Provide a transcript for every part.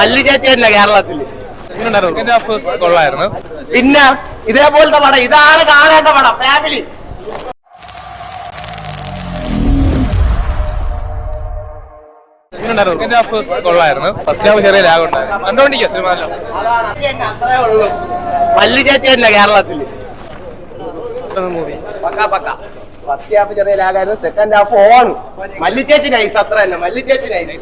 മല്ലി ചേച്ചിയല്ല കേരളത്തിൽ second half കൊള്ളായിരുന്നു. പിന്നെ ഇതേപോലത്തെ പടം ഇതാണ് കാണേണ്ട പടം ഫാമിലി സെക്കൻഡ് ഹാഫ് കൊള്ളായിരുന്നു. ഫസ്റ്റ് ഹാഫ് ചെറിയ ലാഗ് ഉണ്ടായിരുന്നു. കണ്ടോണ്ടിരിക്കുക സിനിമ എല്ലാം അത്രേ ഉള്ളൂ. മല്ലി ചേച്ചി തന്നെ കേരളത്തിൽ. മൂവി പക്ക പക്ക. ഫസ്റ്റ് ഹാഫ് ചെറിയ ലാഗായിരുന്നു സെക്കൻഡ് ഹാഫ് ഓൺ മല്ലിച്ചേച്ചി നൈസ് അത്ര തന്നെ. മല്ലിച്ചേച്ചി നൈസ്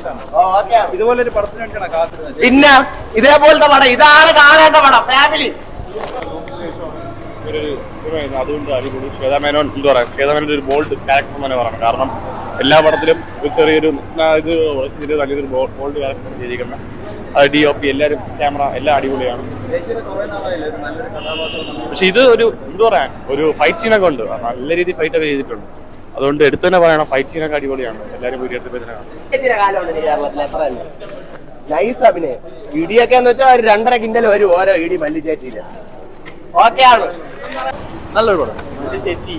ഇതുപോലെ ഒരു പടത്തിന് വേണ്ടിയാണ് കാത്തിരുന്നത്. പിന്നെ ഇതേപോലത്തെ പടം. ഇതാണ് കാണേണ്ട പടം. ഫാമിലി ഒരു സിനിമയായിരുന്നു അതുകൊണ്ട് അടിപൊളി. ശ്വേതാമേനോൻ എന്താ പറയാ ശ്വേതാമേനോൻ ഒരു ബോൾഡ് ക്യാരക്ടർ തന്നെ പറയണം. കാരണം എല്ലാ പടത്തിലും ഒരു ചെറിയൊരു ഇത് ചെയ്ത് നല്ലൊരു ബോൾഡ് ക്യാരക്ടർ ചെയ്തിരിക്കുന്നത് അത് ഡി ഒ പി എല്ലാവരും ക്യാമറ എല്ലാം അടിപൊളിയാണ്. പക്ഷെ ഇത് ഒരു എന്താ പറയാ ഒരു ഫൈറ്റ് സീനൊക്കെ ഉണ്ട്. നല്ല രീതിയിൽ ഫൈറ്റ് ഒക്കെ ചെയ്തിട്ടുണ്ട്. അതുകൊണ്ട് എടുത്തു തന്നെ പറയണം ഫൈറ്റ് സീനൊക്കെ അടിപൊളിയാണ്. എല്ലാവരും വീഡിയോ നൈസ് അഭിനയം. ഇടിയൊക്കെ എന്ന് വെച്ചാൽ ഒരു രണ്ടര കിൻഡൽ വരും ഓരോ ഇടി മല്ലി ചേച്ചിയിൽ. ഓക്കെ ആണ്. നല്ലൊരു പടം. ചേച്ചി.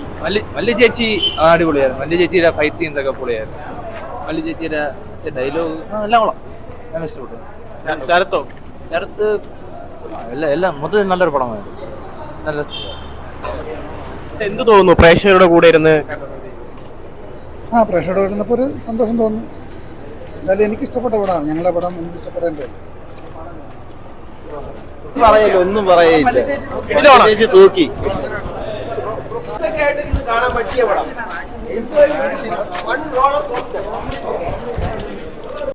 മല്ലി ചേച്ചി ആ, അടിപൊളിയായിരുന്നു. വല്യ ചേച്ചിയുടെ ഫൈറ്റ് സീൻസ് ഒക്കെ പൊളിയായിരുന്നു വല്യ ചേച്ചിയുടെ ഡയലോഗ് എല്ലാം കൊള്ളാം ഞാൻ ഇഷ്ടപ്പെട്ടു. ശരത്തോ? ശരത്ത് എല്ലാം എല്ലാം മൊത്തത്തിൽ നല്ലൊരു പടമായിരുന്നു. നല്ല. എന്ത് തോന്നുന്നു? പ്രേക്ഷകരുടെ കൂടെ ഇരുന്ന്? ആ പ്രേക്ഷകരോട് ഇരുന്നപ്പോൾ ഒരു സന്തോഷം തോന്നി. എന്തായാലും എനിക്ക് ഇഷ്ടപ്പെട്ട പടമാണ്. ഞങ്ങളുടെ പടം എനിക്ക് ഇഷ്ടപ്പെടേണ്ടത് പറയില്ല ഒന്നും പറയില്ല ചേച്ചി തൂക്കി കാണാൻ പറ്റിയ പടം